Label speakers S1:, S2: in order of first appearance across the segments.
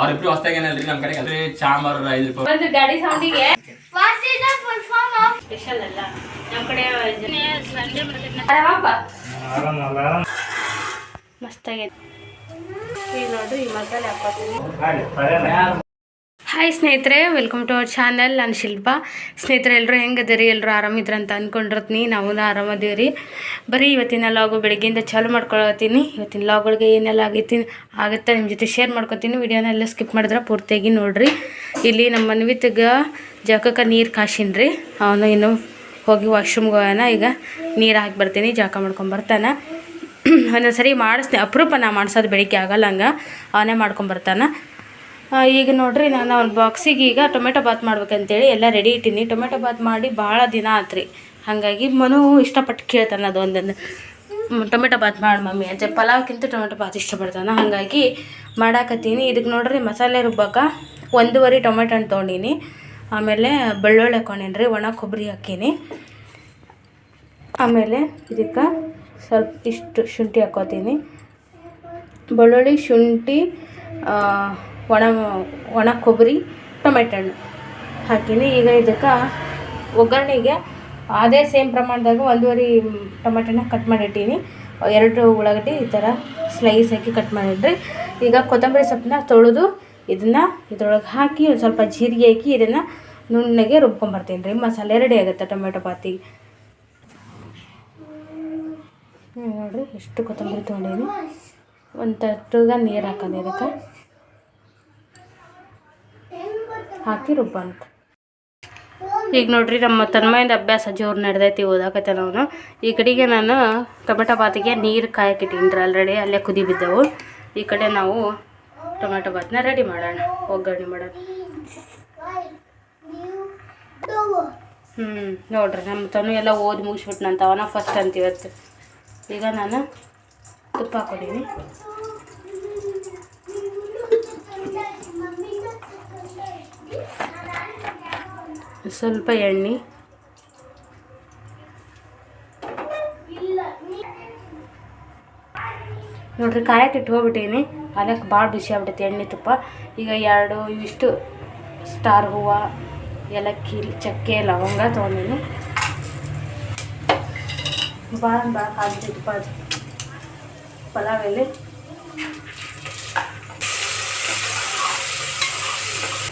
S1: ಅವ್ರಿಬ್ರು ಹೊಸ್ತಾಗ ಏನಲ್ರಿ ನಮ್ಮ ಕಡೆ ಅದೇ ಚಾಂಬರ್ ಐದು ರೂಪಾಯಿ.
S2: ಒಂದು ಗಾಡಿ ಸೌಂಡಿಗೆ ಸ್ಪೆಷಲ್ ಅಲ್ಲ. ನಮ್ಮ ಕಡೆ ಮಸ್ತಾಗೈತೆ. ನೋಡ್ರಿ ಈ ಮಸಾಲೆ ಹಾಕೋತೀನಿ ಹಾಯ್ ಸ್ನೇಹಿತರೆ ವೆಲ್ಕಮ್ ಟು ಅವರ್ ಚಾನಲ್ ನಾನು ಶಿಲ್ಪಾ. ಸ್ನೇಹಿತರೆ ಎಲ್ಲರೂ ಹೆಂಗದಿರಿ ಎಲ್ಲರೂ ಆರಾಮಿದ್ರ ಅಂತ ಅಂದ್ಕೊಂಡಿರ್ತೀನಿ ನಾವು ಆರಾಮದೀವಿ ರೀ ಬರೀ ಇವತ್ತಿನ ಲಾಗು ಬೆಳಗ್ಗೆಯಿಂದ ಚಾಲು ಮಾಡ್ಕೊಳತ್ತೀನಿ. ಇವತ್ತಿನ ಲಾಗ್ಗಳಿಗೆ ಏನೆಲ್ಲ ಆಗೈತಿ, ಆಗುತ್ತೆ ನಿಮ್ಮ ಜೊತೆ ಶೇರ್ ಮಾಡ್ಕೊತೀನಿ. ವಿಡಿಯೋನ ಎಲ್ಲ ಸ್ಕಿಪ್ ಮಾಡಿದ್ರೆ ಪೂರ್ತಿಯಾಗಿ ನೋಡಿರಿ. ಇಲ್ಲಿ ನಮ್ಮ ಮನ್ವಿತ್ಗೆ ಜಕಕ್ಕೆ ನೀರು ಕಾಸಿನ್ರಿ ಅವನು ಇನ್ನು ಹೋಗಿ ವಾಶ್ರೂಮ್ಗೆ ಹೋಗೋಣ ಈಗ ನೀರು ಹಾಕಿ ಬರ್ತೀನಿ, ಜಾಕ ಮಾಡ್ಕೊಂಡು ಬರ್ತಾನೆ. ಒಂದೊಂದು ಸರಿ ಮಾಡಿಸ್ತೀನಿ. ಅಪರೂಪ ನಾ ಮಾಡ್ಸೋದು ಬೆಳಿಗ್ಗೆ ಆಗಲ್ಲ ಹಂಗೆ. ಅವನೇ ಮಾಡ್ಕೊಂಬರ್ತಾನೆ ಈಗ ನೋಡ್ರಿ ನಾನು ಒಂದು ಬಾಕ್ಸಿಗೆ ಈಗ ಟೊಮೆಟೊ ಬಾತ್ ಮಾಡ್ಬೇಕಂತೇಳಿ ಎಲ್ಲ ರೆಡಿ ಇಟ್ಟೀನಿ. ಟೊಮೆಟೊ ಬಾತ್ ಮಾಡಿ ಭಾಳ ದಿನ ಆತ್ರಿ. ಹಾಗಾಗಿ ಮನು ಇಷ್ಟಪಟ್ಟು ಕೇಳ್ತಾನೆ ಅದು ಒಂದೊಂದು. ಟೊಮೆಟೊ ಬಾತ್ ಮಾಡಿ ಮಮ್ಮಿ ಅಂತ. ಪಲಾವ್ಕಿಂತ ಟೊಮೆಟೊ ಬಾತ್ ಇಷ್ಟಪಡ್ತಾನೆ. ಹಾಗಾಗಿ ಮಾಡಾಕತ್ತೀನಿ. ಇದಕ್ಕೆ ನೋಡ್ರಿ ಮಸಾಲೆ ರುಬ್ಬಾಕ. ಒಂದೂವರೆ ಟೊಮೆಟೊ ಹಣ್ಣು ತೊಗೊಂಡೀನಿ. ಆಮೇಲೆ ಬೆಳ್ಳುಳ್ಳಿ ಹಾಕೊಂಡೀನಿ ರೀ. ಒಣ ಕೊಬ್ಬರಿ ಹಾಕೀನಿ. ಆಮೇಲೆ ಇದಕ್ಕೆ ಸ್ವಲ್ಪ ಇಷ್ಟು ಶುಂಠಿ ಹಾಕೋತೀನಿ. ಬೆಳ್ಳುಳ್ಳಿ, ಶುಂಠಿ ಒಣ ಒಣ ಕೊಬ್ಬರಿ, ಟೊಮೆಟೊ ಹಣ್ಣು. ಹಾಕೀನಿ. ಈಗ ಇದಕ್ಕೆ ಒಗ್ಗರಣೆಗೆ ಅದೇ ಸೇಮ್ ಪ್ರಮಾಣದಾಗ ಒಂದೂವರೆ ಟೊಮೆಟೊ ಕಟ್ ಮಾಡಿಟ್ಟೀನಿ. ಎರಡು ಉಳ್ಳಾಗಡ್ಡಿ ಈ ಥರ ಸ್ಲೈಸ್ ಹಾಕಿ ಕಟ್ ಮಾಡಿಡ್ರಿ ಈಗ ಕೊತ್ತಂಬರಿ ಸೊಪ್ಪನ್ನ ತೊಳೆದು ಇದನ್ನು ಇದ್ರೊಳಗೆ ಹಾಕಿ ಒಂದು ಸ್ವಲ್ಪ ಜೀರಿಗೆ ಹಾಕಿ ಇದನ್ನು ನುಣ್ಣಗೆ ರುಬ್ಕೊಂಬರ್ತೀನಿ ರೀ. ಮಸಾಲೆ ರೆಡಿ ಆಗುತ್ತೆ ಟೊಮೆಟೊ ಪಾತಿ. ನೋಡ್ರಿ, ಎಷ್ಟು ಕೊತ್ತಂಬರಿ ತೊಗೊಂಡೀನಿ ಒಂದು ತಟ್ಟಗ ನೀರು ಹಾಕೋದು ಇದಕ್ಕೆ. ಹಾಕಿ ರುಬ್ಬಂತ ಈಗ ನೋಡ್ರಿ ನಮ್ಮ ತನ್ಮಯಿಂದ ಅಭ್ಯಾಸ ಜೋರು ನಡೆದೈತಿ ಓದಾಕತ್ತೆ ನಾವು ಈ ಕಡೆಗೆ ನಾನು ಟೊಮೆಟೊ ಬಾತಿಗೆ ನೀರು ಕಾಯಕ್ಕಿಟ್ಟಿನಿ ರೀ ಆಲ್ರೆಡಿ ಅಲ್ಲೇ ಕುದಿ ಬಿದ್ದವು. ಈ ಕಡೆ ನಾವು ಟೊಮೆಟೊ ಬಾತ್ನ ರೆಡಿ ಮಾಡೋಣ. ಒಗ್ಗರಣೆ ಮಾಡೋಣ. ಹ್ಞೂ ನೋಡ್ರಿ ನಮ್ಮ ತನು ಎಲ್ಲ ಓದಿ ಮುಗಿಸ್ಬಿಟ್ನಂತ ಅವನ ಫಸ್ಟ್ ಅಂತ ಇವತ್ತು. ಈಗ ನಾನು ತುಪ್ಪ ಹಾಕೊಂಡಿನಿ. ಸ್ವಲ್ಪ ಎಣ್ಣೆ. ನೋಡ್ರಿ ಕಾಯಕ್ಕೆ ಇಟ್ಟು ಹೋಗ್ಬಿಟ್ಟೀನಿ. ಅದಕ್ಕೆ ಭಾಳ ಬಿಸಿ ಆಗ್ಬಿಟ್ಟೈತಿ, ಎಣ್ಣೆ ತುಪ್ಪ. ಈಗ ಎರಡು ಇಷ್ಟು ಸ್ಟಾರ್ ಹೂವು, ಏಲಕ್ಕಿ, ಚಕ್ಕೆ, ಲವಂಗ ತೊಗೊಂಡಿನಿ. ಭಾಳ ಭಾಳ ಕಾಗ್ತೈತಿ ಅದು. ಪಲಾವ್ ಎಲೆ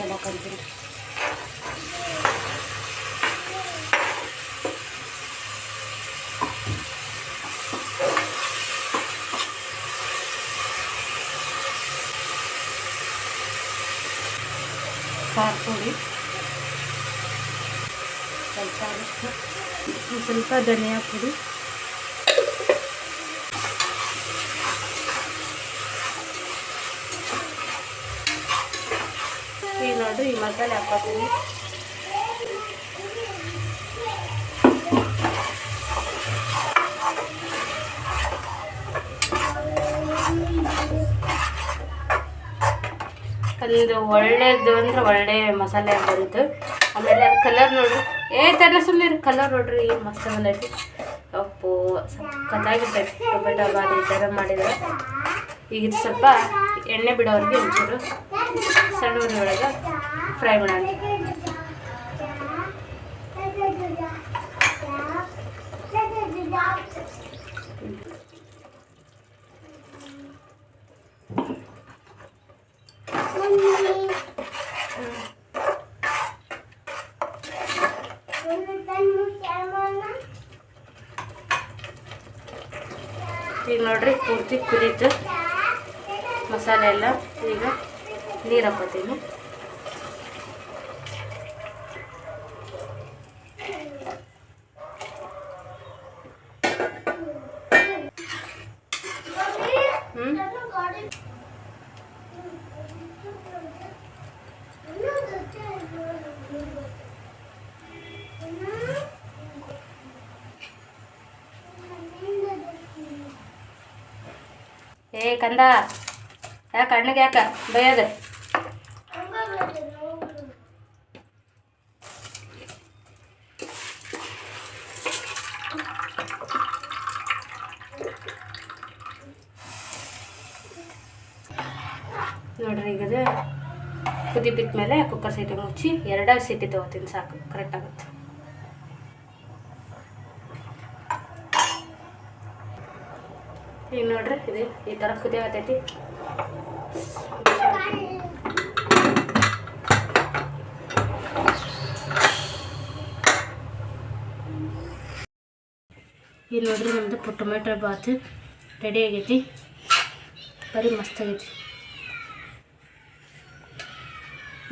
S2: ಎಲ್ಲ ಕಲ್ತೀನಿ ಖಾರ ಪುಡಿ ಸ್ವಲ್ಪ ಅರಿಶಿನ, ಸ್ವಲ್ಪ ಧನಿಯಾ ಪುಡಿ. ಈ ನೋಡ್ರಿ ಈ ಮಸಾಲೆ ಹಾಕೋತೀನಿ ಒಂದು ಒಳ್ಳೇದು ಅಂದ್ರೆ ಒಳ್ಳೆ ಮಸಾಲೆ ಬಂತು ಆಮೇಲೆ ಅದು ಕಲರ್ ನೋಡ್ರಿ. ಏ ತರ ಸುಮ್ಮನೆ ಕಲರ್ ನೋಡ್ರಿ, ಏನು ಮಸ್ತ್ ಬಂದೈತಿ ಅಪ್ಪು ಸಖತ್ತಾಗಿರ್ತೈತಿ ಟೊಮೆಟೊ ಬಾತ್ ಈ ಥರ ಮಾಡಿದ್ರೆ. ಈಗ ಸ್ವಲ್ಪ ಎಣ್ಣೆ ಬಿಡೋರಿಗೆ ಒಂಚೂರು ಸಣ್ಣ ಒಳಗೆ ಫ್ರೈ ಮಾಡೋಣ. ಈಗ ನೋಡ್ರಿ ಪೂರ್ತಿ ಕುದೀತು ಮಸಾಲೆ ಎಲ್ಲ ಈಗ ನೀರು ಹಾಕೋತೀನಿ ಹ್ಞೂ ಏ ಕಂದ? ಯಾಕೆ ಕಣ್ಣಿಗೆ ಯಾಕೆ? ಬೈಯೋದು. ನೋಡ್ರಿ ಈಗ ಕುದಿ ಬಿದ್ದ ಮೇಲೆ ಕುಕ್ಕರ್ ಸೀಟಿ ಮುಚ್ಚಿ ಎರಡ ಸೀಟಿ ತಗೋತೀನಿ ಸಾಕು. ಕರೆಕ್ಟ್ ಆಗುತ್ತೆ. ಈಗ ನೋಡ್ರಿ, ಇದು ಈ ಥರ ಕುದಿಯಾಗತ್ತೈತಿ ಈಗ ನೋಡ್ರಿ ನಮ್ಮದು ಟೊಮೆಟೊ ಬಾತ್ ರೆಡಿ ಆಗೈತಿ. ಬರೀ ಮಸ್ತ್ ಆಗೈತಿ.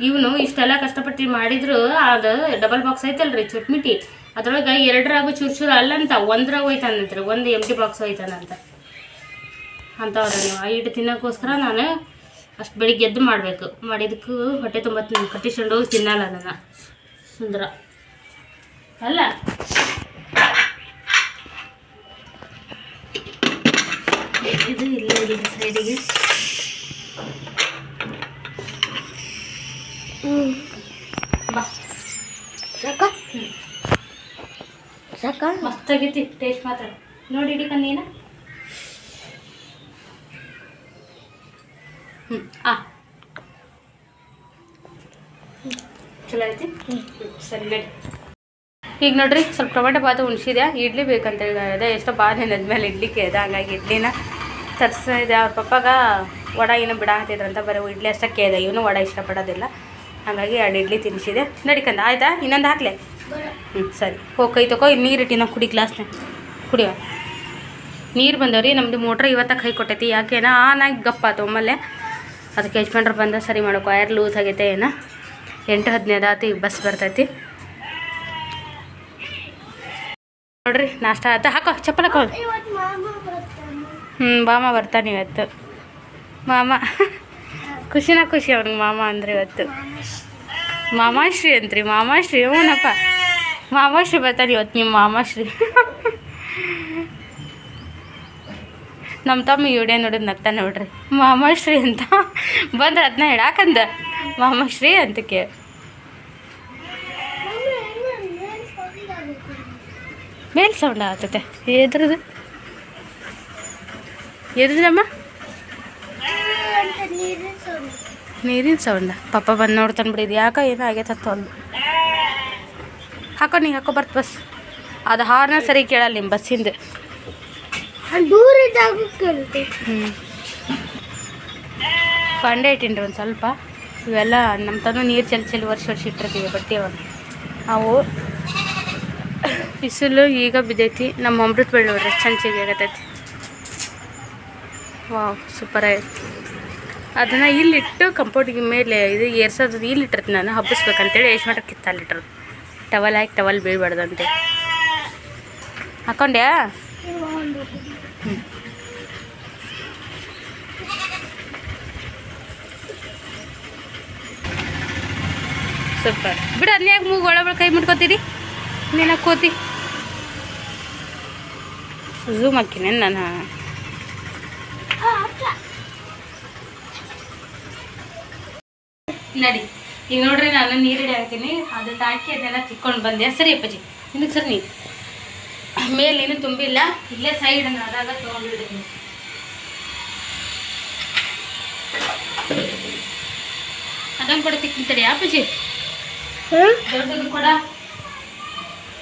S2: ಇವನು ಇಷ್ಟೆಲ್ಲ ಕಷ್ಟಪಟ್ಟು ಮಾಡಿದ್ರು, ಅದು ಡಬಲ್ ಬಾಕ್ಸ್ ಐತಲ್ರಿ ಚುಟ್ಮಿಟಿ ಅದ್ರೊಳಗೆ ಎರಡರಾಗು ಚೂರು ಚೂರು ಅಲ್ಲಂತ, ಒಂದ್ರಾಗ ಹೋಯ್ತಾನಂತ್ರಿ ಒಂದು ಎಂ ಟಿ ಬಾಕ್ಸ್ ಹೋಯ್ತಾನಂತ ಅಂತವ್ರೆ ನೀವು ಹಿಟ್ಟು ತಿನ್ನೋಕ್ಕೋಸ್ಕರ ನಾನು ಅಷ್ಟು ಬೆಳಿಗ್ಗೆ ಎದ್ದು ಮಾಡಬೇಕು. ಮಾಡಿದಕ್ಕೂ ಹೊಟ್ಟೆ ತುಂಬ ಕಟ್ಟಿಸ್ಕೊಂಡು ಹೋಗಿ ತಿನ್ನಲ್ಲ ನಾನು. ಸುಂದರ. ಅಲ್ಲ? ಇದು ಇಲ್ಲೇ ಇದೆ ಸೈಡಿಗೆ.
S3: ಮಸ್ತ್
S2: ಮಸ್ತಾಗೈತಿ. ಟೇಸ್ಟ್ ಮಾತ್ರ. ನೋಡಿ ಇಡಿ ಕಣ್ಣೀನ. ಚಲೋ ಸರಿ ನಡಿ. ಈಗ ನೋಡ್ರಿ, ಸ್ವಲ್ಪ ಟೊಮೆಟೊ ಬಾತು ಉಣ್ಸಿದೆ ಇಡ್ಲಿ ಬೇಕಂತೇಳಿ ಅದೇ, ಎಷ್ಟೋ ಬಾಧೆ ಮೇಲೆ ಇಡ್ಲಿ ಕೇಳ್ದೆ ಹಂಗಾಗಿ ಇಡ್ಲಿನ ತರಿಸಿದೆ ಅವ್ರ ಪಪ್ಪಾಗ ವಡ ಏನೋ ಬಿಡಾಕತ್ತಿದ್ರಂತ ಬರೀ ಇಡ್ಲಿ ಅಷ್ಟೇ ಕೇಳಿದೆ, ಇವನು ವಡ ಇಷ್ಟಪಡೋದಿಲ್ಲ. ಹಾಗಾಗಿ ಎರಡು ಇಡ್ಲಿ ತಿನ್ನಿಸಿದೆ ನಡಿಕಂದ ಆಯ್ತಾ? ಇನ್ನೊಂದು ಹಾಕ್ಲೆ? ಹ್ಞೂ ಸರಿ. ಹೋಗಿ ಕೈ ತಗೋ ನೀರು ಇಟ್ಟಿನ, ಕುಡಿ ಗ್ಲಾಸ್ನ. ಕುಡಿಯೋ. ನೀರು ಬಂದವ್ರಿ ನಮ್ಮದು ಮೋಟ್ರ್ ಇವತ್ತ ಕೈ ಕೊಟ್ಟೈತಿ. ಯಾಕೇನ ಆನಾಗಿ ಗಪ್ಪ ಆತು ಅದಕ್ಕೆ ಯಜಮಾನ್ರು ಬಂದ, ಸರಿ ಮಾಡೋಕೆ ವೈರ್ ಲೂಸ್ ಆಗೈತೆ, ಏನ? ಎಂಟು ಹದಿನೈದು ಆತು ಈಗ ಬಸ್ ಬರ್ತೈತಿ. ನೋಡ್ರಿ, ನಾಷ್ಟ ಆಯ್ತಾ ಹಾಕೋ, ಚಪ್ಪಲ್ ಹಾಕೋ. ಹ್ಞೂ ಮಾಮ ಬರ್ತಾನೆ ಇವತ್ತು. ಮಾಮ, ಖುಷಿನ ಖುಷಿ ಅವ್ನಿಗೆ ಮಾಮ ಅಂದ್ರೆ ಇವತ್ತು. ಮಾಮಾಶ್ರೀ ಅಂತ್ರಿ, ಮಾಮಾಶ್ರೀ. ಹ್ಞೂನಪ್ಪ ಮಾಮಾಶ್ರೀ ಬರ್ತಾನೆ ಇವತ್ತು ನಿಮ್ಮ ಮಾಮಾಶ್ರೀ. ನಮ್ಮ ತಮ್ಮ ವಿಡಿಯೋ ನೋಡಿದ್ ನಗ್ತಾನೆ ನೋಡ್ರಿ. ಮಾಮಾಶ್ರೀ ಅಂತ. ಬಂದ್ರೆ ಅದನ್ನ ಹೇಳಾಕಂದ. ಮಾಮಾಶ್ರೀ ಅಂತ ಕೇಳಿ ಮೇಲ್ ಸೌಂಡ್ ಆಗ್ತೈತೆ ಎದ್ರದ್ದು ಎದ್ರದಮ್ಮ?
S3: ನೀರಿನ ಸೌಂಡ್.
S2: ಪಪ್ಪ ಬಂದು ನೋಡ್ತಾನೆ ಬಿಡಿ ಇದು ಯಾಕೆ ಏನೋ ಆಗೈತೆ ಹತ್ತು ಒಂದು ಹಾಕೋ ನೀ ಹಾಕೋ ಬರ್ತ ಬಸ್. ಅದು ಹಾರ್ನ ಸರಿ ಕೇಳಲ್ಲ ನಿಮ್ಮ ಬಸ್ಸಿಂದ ಹ್ಞೂ ಬಂಡೆ ಇಟ್ಟಿನ್ರಿ ಒಂದು ಸ್ವಲ್ಪ. ಇವೆಲ್ಲ ನಮ್ಮ ತನೂ ನೀರು ಚೆಲ್ಲಿ ಚೆಲ್ಲಿ ವರ್ಷ ವರ್ಷ ಇಟ್ಟಿರ್ತೀವಿ ಬಟ್ಟೆ ಅವನು ಅವು ಬಿಸಿಲು ಈಗ ಬಿದ್ದೈತಿ. ನಮ್ಮ ಅಮೃತ ಬೆಳ್ಳಿ ನೋಡ್ರಿ, ಚಂಚಿಗೆ ಆಗತೈತಿ. ವಾವ್ ಸೂಪರ್ ಆಗೈತಿ. ಅದನ್ನು ಇಲ್ಲಿಟ್ಟು ಕಂಪೌಂಡಿಗೆ ಮೇಲೆ ಇದು ಏರ್ಸೋದು, ಇಲ್ಲಿ ಇಟ್ಟಿರ್ತೀನಿ ನಾನು, ಹಬ್ಬಿಸ್ಬೇಕಂತೇಳಿ ಎಷ್ಟು ಮಟ್ಟ ಕಿತ್ತಲ್ಲಿಟ್ರು ಟವಲ್ ಹಾಕಿ ಟವಲ್ ಬೀಳ್ಬಾರ್ದಂತೆ ಹಾಕೊಂಡ್ಯಾ? ಸೂಪರ್ ಬಿಡು ಅದನ್ನ ಯಾಕೆ ಮೂಗು ಒಳ ಕೈ ಮುಟ್ಕೋತೀರಿ? ನೀನು ಕೋತಿ. ಝೂಮ್ ಹಾಕಿನಿ ನಾನು ನಡಿ ಈಗ ನೋಡ್ರಿ ನಾನು ನೀರಿಡಿ ಹಾಕ್ತೀನಿ ಅದನ್ನ ಹಾಕಿ ಅದನ್ನೆಲ್ಲ ತಿಕ್ಕೊಂಡು ಬಂದೆ. ಸರಿ ಅಪ್ಪಾಜಿ ಇದಕ್ಕೆ ಸರಿ ನೀ. ಮೇಲೆ ಏನು ತುಂಬಿಲ್ಲ ಇಲ್ಲೇ ಸೈಡ್ ಅದಾಗ ತೊಗೊಂಡಿದ್ದೀನಿ ಅದನ್ನು ಕೂಡ ತಿಕ್ಕಿಂತಡಿ ಅಪ್ಪಾಜಿ. ದೊಡ್ಡದು ಕೂಡ.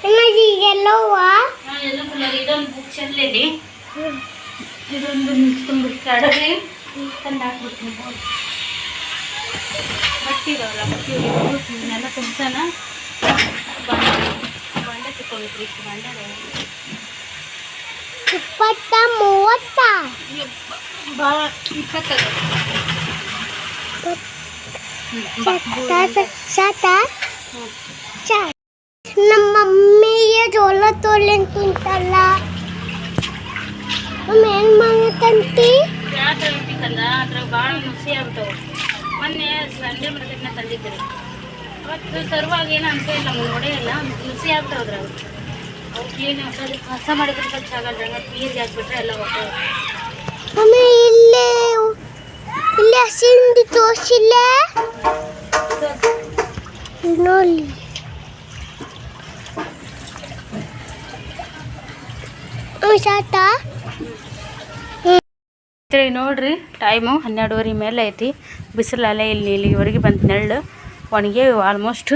S3: ಎಲ್ಲವ್ವಾ
S2: ಎಲ್ಲೋ ಎಲ್ಲ ಕಲರ್ ಇದೊಂದು ಬುಕ್ ಚೆಲ್ಲಿ ಇದೊಂದು ತುಂಬಿಟ್ಟು ಅಡಗಿ ತಂದು ಹಾಕ್ಬಿಡ್ತೀನಿ. ಬಟ್ಟೆ ಇದಾವಲ್ಲ ಬಟ್ಟೆ ಒಗಿಬೇಕು ಇವನ್ನೆಲ್ಲ ತುಂಬ್ಸೋಣ ಬಾಂಡೆ ಇಷ್ಟು.
S3: ಇಪ್ಪತ್ತ ಮೂವತ್ತ?
S2: ಭಾಳ ಇಪ್ಪತ್ತದ
S3: ನಮ್ಮ ಜೋಳ ತೋಲೆನ್ ಕುಂತಲ್ಲ ನಮ್ಮ ಏನ್ ಮಾಡತ್ತಂತಿ?
S2: ಬೇಕಲ್ಲ ಅದ್ರಾಗ ಭಾಳ ನುಸಿ ಆಗ್ತಾವೆ. ಮೊನ್ನೆ ಸಂಡೆ ಮಾರ್ಕೆಟ್ನ ತಂದಿದ್ದರು. ಅವತ್ತು ಏನು ಇಲ್ಲ ನಮ್ಗೆ ನೋಡೇ ಇಲ್ಲ. ನುಸಿ ಆಗ್ತಾವೆ ಅದ್ರಾಗ. ಅವ್ರು ಕ್ಲೀನ್ ಕಸ ಮಾಡಿದ್ರೆ ಆಗಲ್ಲ ಹಂಗಾಗಿ ನೀರಿಗೆ ಹಾಕ್ಬಿಟ್ರೆ ಎಲ್ಲ ಹೋಗ್ತವೆ
S3: ಆಮೇಲೆ ಇಲ್ಲೇ ಇಲ್ಲೇ ಹಸಿಂಡಿ ತೋರ್ಸಿಲ್ಲೇ? ನೋಡಿ ಸಾತ
S2: ಸ್ನೇಹಿತರೆ ನೋಡ್ರಿ ಟೈಮು ಹನ್ನೆರಡುವರೆ ಮೇಲೆ ಐತಿ. ಬಿಸಿಲು ಅಲೆ ಇಲ್ಲಿ ಇಲ್ಲಿವರೆಗೆ ಬಂದು ನೆರಳು ಒಣಗಿ ಆಲ್ಮೋಸ್ಟ್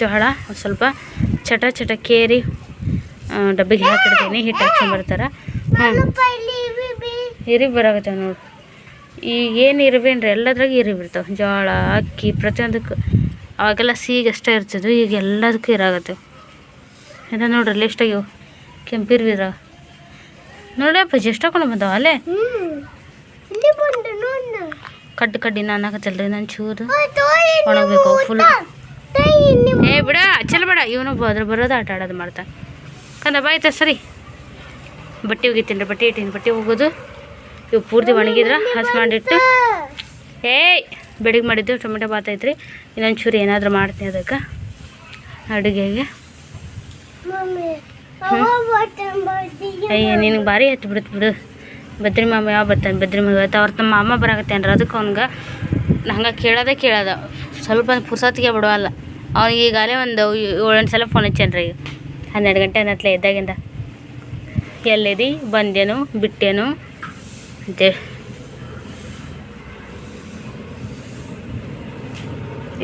S2: ಜೋಳ ಸ್ವಲ್ಪ ಚಟ ಚಟ ಕೇರಿ ಡಬ್ಬಿಗೆ ಹಾಕಿಡ್ತೀನಿ ಹಿಟ್ಟು ಹಾಕ್ಕೊಂಡು ಹ್ಞೂ ಇರಿ ಬರಾಗತ್ತೆ ನೋಡಿ. ಈಗ ಏನು ಇರ್ಬೇನ್ರಿ ಎಲ್ಲದ್ರಾಗ ಇರಿ ಬಿಡ್ತಾವೆ. ಜೋಳ, ಅಕ್ಕಿ ಪ್ರತಿಯೊಂದಕ್ಕೂ. ಅವಾಗೆಲ್ಲ ಸೀಗೆ ಅಷ್ಟೇ ಇರ್ತಿದ್ವು ಈಗ ಎಲ್ಲದಕ್ಕೂ ಇರಾಗತ್ತವು ಇದು ನೋಡ್ರಿ ಎಷ್ಟಾಗ್ಯವು ಕೆಂಪಿರ್ವಿರ ನೋಡಿ ಅಪ್ಪಾಜಿ ಎಷ್ಟು ಹಾಕೊಂಡು ಬಂದಾವ ಅಲ್ಲೇ? ಕಡ್ಡಿ ಕಡ್ಡಿ ನಾನು ಹಾಕತ್ತಲ್ರಿ, ನಾನು ಚೂರು ಒಣಗಬೇಕು ಫುಲ್ ಏ, ಬಿಡ, ಚಲ ಬೇಡ, ಇವನು ಅದ್ರ ಬರೋದು ಆಟ ಆಡೋದು ಮಾಡ್ತಾನೆ ಕಂದ ಬಾಯ್ತ ಸರಿ. ಬಟ್ಟೆ ಒಗಿತೀನಿ ರೀ, ಬಟ್ಟೆ ಇಟ್ಟಿನ, ಬಟ್ಟೆ ಹೋಗೋದು ಇವು ಪೂರ್ತಿ ಒಣಗಿದ್ರ, ಹಸಿ ಮಾಡಿಟ್ಟು. ಏಯ್ ಬೆಳಿಗ್ಗೆ ಮಾಡಿದ್ದು ಟೊಮೆಟೊ ಬಾತ್ ಐತ್ರಿ, ಇನ್ನೊಂದು ಚೂರು ಏನಾದರೂ ಮಾಡ್ತೀನಿ ಅದಕ್ಕೆ. ಅಡುಗೆಗೆ
S3: ಮಮ್ಮಿ ಅವ ಬಟನ್ ಬರ್ದಿಯ
S2: ಅಯ್ಯ ನಿನಗೆ ಭಾರಿ ಹತ್ತು ಬಿಡುತ್ತೆ ಬಿಡು. ಬದ್ರಿ ಮಾಮ ಯಾವ ಬರ್ತಾನೆ ಬದ್ರಿ ಮಾಮ ಇವತ್ತು ಅವ್ರ ತಮ್ಮ ಮಾಮ ಬರಾಕತ್ತೇನ್ರಿ ಅದಕ್ಕೆ ಅವ್ನಿಗೆ ಹಂಗೆ ಕೇಳೋದೇ ಕೇಳೋದ. ಸ್ವಲ್ಪ ಪುರ್ಸೊತ್ತಿಗೆ ಬಿಡುವಲ್ಲ ಅವ್ನಿಗೆ ಈಗಾಗಲೇ ಒಂದು ಏಳೆಂಟು ಸಲ ಫೋನ್ ಹಚ್ಚೇನ್ರಿ ಈಗ. ಹನ್ನೆರಡು ಗಂಟೆ ಅನ್ನತ್ಲೆ ಇದ್ದಾಗಿಂದ ಎಲ್ಲಿದಿ? ಬಂದೇನು? ಬಿಟ್ಟೇನು?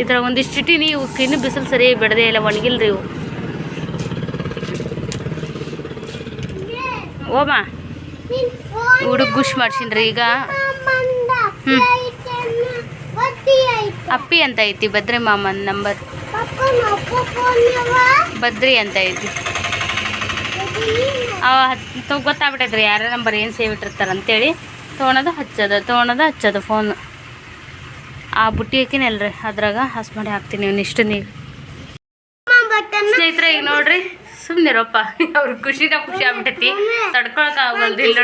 S2: ಈ ಥರ ಒಂದಿಷ್ಟು ಚಿಟಿ ನೀವು ಇನ್ನೂ ಬಿಸಿಲು ಸರಿ ಬಿಡದೇ ಇಲ್ಲ ಒಣಗಿಲ್ರಿ ಇವು. ಓಮಾ ಹುಡುಗ ಗುಶ್ ಮಾಡ್ಸಿನ್ರಿ ಈಗ.
S3: ಹ್ಞೂ
S2: ಅಪ್ಪಿ ಅಂತ ಐತಿ ಬದ್ರಿ ಮಾಮನ್ ನಂಬರ್. ಬದ್ರಿ ಅಂತ ಐತಿ. ಅವ ಗೊತ್ತಾಗ್ಬಿಟ್ಟೈತ್ರಿ ಯಾರ ನಂಬರ್ ಏನು ಸೇವ್ ಇಟ್ಟಿರ್ತಾರ ಅಂತೇಳಿ. ತೊಗೊಳೋದು ಹಚ್ಚೋದು ತೊಗೊಳೋದು ಹಚ್ಚೋದು ಫೋನ್ ಆ ಬುಟ್ಟಿ ಹಾಕಿನಲ್ರಿ ಅದ್ರಾಗ ಹಸ್ ಮಾಡಿ ಹಾಕ್ತೀನಿ ಇಷ್ಟು
S3: ಬಟನ್
S2: ಸ್ನೇಹಿತರೆ, ಈಗ ನೋಡ್ರಿ. ಸುಮ್ಮನಿರಪ್ಪ ಅವ್ರ ಖುಷಿನ ಖುಷಿ ಆಗ್ಬಿಟ್ಟೈತಿ. ತಡ್ಕೊಳಕ್ ಆಗಲ್ದು ಇಲ್ಲ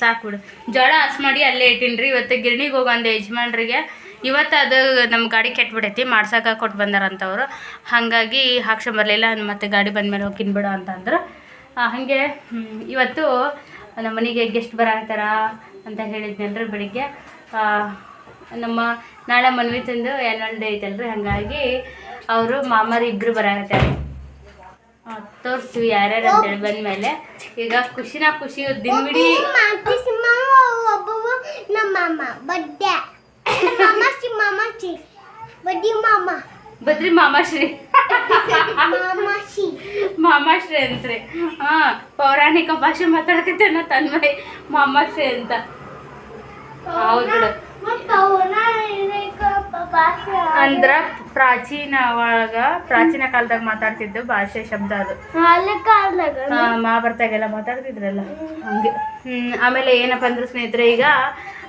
S2: ಸಾಕು ಬಿಡು. ಜೋಳ ಹಸ್ ಮಾಡಿ ಅಲ್ಲೇ ಇಟ್ಟಿನ್ರಿ. ಇವತ್ತು ಗಿರಣಿಗೆ ಹೋಗಂದೆ ಯಜಮಾನ್ರಿಗೆ. ಇವತ್ತು ಅದು ನಮ್ಮ ಗಾಡಿ ಕೆಟ್ಬಿಡೈತಿ ಮಾಡ್ಸಕ್ಕೆ ಕೊಟ್ಟು ಬಂದಾರಂತವ್ರು. ಹಾಗಾಗಿ ಬರಲಿಲ್ಲ. ಮತ್ತೆ ಗಾಡಿ ಬಂದಮೇಲೆ ಹೋಗಿ ಬಿಡು ಅಂತಂದ್ರು. ಹಾಗೆ ಇವತ್ತು ನಮ್ಮ ಮನೆಗೆ ಗೆಸ್ಟ್ ಬರಂತಾರ ಅಂತ ಹೇಳಿದ್ನಲ್ರಿ ಬೆಳಿಗ್ಗೆ. ನಮ್ಮ ನಾಳೆ ಮನ್ವಿ ತಂದು ಆ್ಯನ್ವಲ್ ಡೇ ಐತಲ್ರಿ. ಹಾಗಾಗಿ ಅವರು ಮಾಮರು ಇಬ್ಬರು ಬರಾಕತ್ತಾರ. ತೋರಿಸ್ತೀವಿ ಯಾರ್ಯಾರು ಅಂತೇಳಿ ಬಂದಮೇಲೆ. ಈಗ ಖುಷಿನ ಖುಷಿ
S3: ಮಾಮ
S2: ಬದ್ರಿ ಮಾಮಾಶ್ರೀ. ಮಾಮಾಶ್ರೀ ಅಂತ್ರಿ. ಹಾ, ಪೌರಾಣಿಕ ಭಾಷೆ ಮಾತಾಡಕತ್ತೇನ ತನ್ಮಯ್. ಮಾಮಾಶ್ರೀ ಅಂತ. ಹೌದು ಅಂದ್ರ ಪ್ರಾಚೀನ ಒಳಗ ಪ್ರಾಚೀನ ಕಾಲದಾಗ ಮಾತಾಡ್ತಿದ್ದು ಭಾಷೆ ಶಬ್ದ ಅದು. ಮಹಾಭಾರತಾಗೆಲ್ಲ ಮಾತಾಡ್ತಿದ್ರಲ್ಲ? ಹಂಗೆ. ಹ್ಮ್ ಆಮೇಲೆ ಏನಪ್ಪ ಅಂದ್ರೆ ಸ್ನೇಹಿತರೆ ಈಗ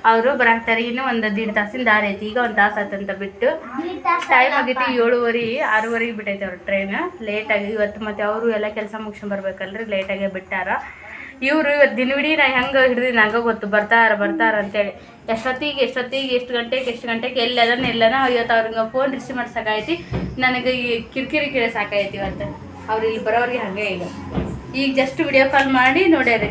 S2: ಅವರು ಬರಾಕ್ತಾರೆ ಇನ್ನೂ ಒಂದು ದೀಡ್ ತಾಸಿನ ದಾರಿ ಐತಿ. ಈಗ ಒಂದು ತಾಸು ಆತಂತ ಬಿಟ್ಟು ಟೈಮ್ ಆಗಿತ್ತು ಏಳುವರೆ ಆರೂವರೆಗೆ ಬಿಟ್ಟೈತೆ ಅವ್ರ ಟ್ರೈನ್ ಲೇಟಾಗಿ ಇವತ್ತು ಮತ್ತೆ ಅವರು ಎಲ್ಲ ಕೆಲಸ ಮುಗಿಸ್ಕೊಂಡ್ ಬರ್ಬೇಕಲ್ರಿ ಲೇಟಾಗೆ ಬಿಟ್ಟಾರ. ಇವರು ಇವತ್ತು ದಿನವಿಡೀ ನಾ ಹೆಂಗೆ ಹಿಡಿದು ನಂಗೆ ಗೊತ್ತು. ಬರ್ತಾರ ಬರ್ತಾರ ಅಂತೇಳಿ. ಎಷ್ಟೊತ್ತಿಗೆ ಎಷ್ಟೊತ್ತಿಗೆ, ಎಷ್ಟು ಗಂಟೆಗೆ ಎಷ್ಟು ಗಂಟೆಗೆ ಎಲ್ಲದನ್ನ ಎಲ್ಲನ ಇವತ್ತು ಅವ್ರಿಗೆ ಫೋನ್ ರಿಸೀವ್ ಮಾಡಿ ಸಾಕಾಯ್ತಿ ನನಗೆ ಈ ಕಿರಿಕಿರಿ ಕೇಳಿ ಸಾಕಾಯ್ತಿ ಇವತ್ತು. ಅವ್ರು ಇಲ್ಲಿ ಬರೋರಿಗೆ ಹಾಗೆ ಈಗ. ಈಗ ಜಸ್ಟ್ ವಿಡಿಯೋ ಕಾಲ್ ಮಾಡಿ ನೋಡ್ಯಾರಿ.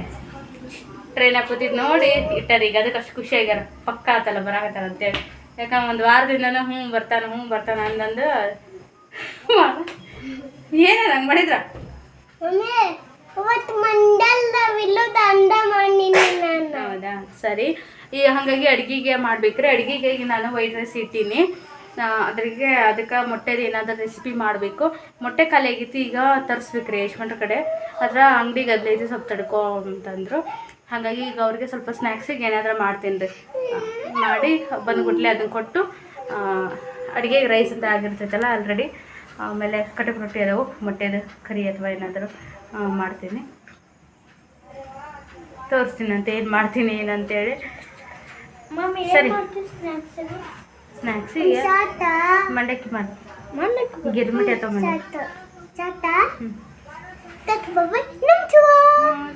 S2: ಟ್ರೈನಾಗ ಕೂತಿದ್ದು ನೋಡಿ, ಇಟ್ಟಾರ. ಈಗ ಅದಕ್ಕೆ ಅಷ್ಟು ಖುಷಿ ಆಗ್ಯಾರ. ಪಕ್ಕ ಆತಲ್ಲ, ಬರಾಕತ್ತಾರ ಅಂತೇಳಿ. ಯಾಕಂದ್ರೆ ಒಂದು ವಾರದಿಂದನೂ ಹ್ಞೂ ಬರ್ತಾನೆ ಹ್ಞೂ ಬರ್ತಾನೆ ಅಂದಂದು. ಏನ ಹಂಗೆ ಮಾಡಿದ್ರ?
S3: ನಾನು.
S2: ಹೌದಾ? ಸರಿ. ಈ ಹಾಗಾಗಿ ಅಡುಗೆಗೆ ಮಾಡ್ಬೇಕ್ರೆ. ಅಡುಗೆಗೆ ನಾನು ವೈಟ್ ರೈಸ್ ಇಟ್ಟೀನಿ. ಅದ್ರಿಗೆ ಅದಕ್ಕೆ ಮೊಟ್ಟೆದು ಏನಾದರೂ ರೆಸಿಪಿ ಮಾಡಬೇಕು. ಮೊಟ್ಟೆ ಖಾಲಿ ಆಗಿತ್ತು ಈಗ ತರಿಸ್ಬೇಕ್ರಿ ಯಶವಂತರ ಕಡೆ. ಅದ್ರ ಅಂಗಡಿಗೆ ಹದಿನೈದು ಸ್ವಲ್ಪ ತಡ್ಕೊ ಅಂತಂದರು. ಹಾಗಾಗಿ ಈಗ ಅವ್ರಿಗೆ ಸ್ವಲ್ಪ ಸ್ನ್ಯಾಕ್ಸಿಗೆ ಏನಾದರೂ ಮಾಡ್ತೀನಿ ರೀ ಮಾಡಿ ಬಂದ್ಬಿಟ್ಲೆ ಅದನ್ನು ಕೊಟ್ಟು ಅಡುಗೆಗೆ ರೈಸ್ ಅಂತ ಆಗಿರ್ತೈತಲ್ಲ ಆಲ್ರೆಡಿ. ಆಮೇಲೆ ಕಟ್ಟಿ ರೊಟ್ಟಿ ಅದಾವು, ಮೊಟ್ಟೆದು ಕರಿ ಅಥವಾ ಏನಾದರೂ. ಮಾಡ್ತೀನಿ. ತೋರಿಸ್ತೀನಿ ಅಂತ ಏನು ಮಾಡ್ತೀನಿ ಏನಂತೇಳಿ. ಸರಿ. ಸ್ನ್ಯಾಕ್ಸಿಗೆ ಮಂಡಕ್ಕಿ ಮಾಡಿ ಗಿರ್ಮಿಟಿ
S3: ನಮ್ಚುವ.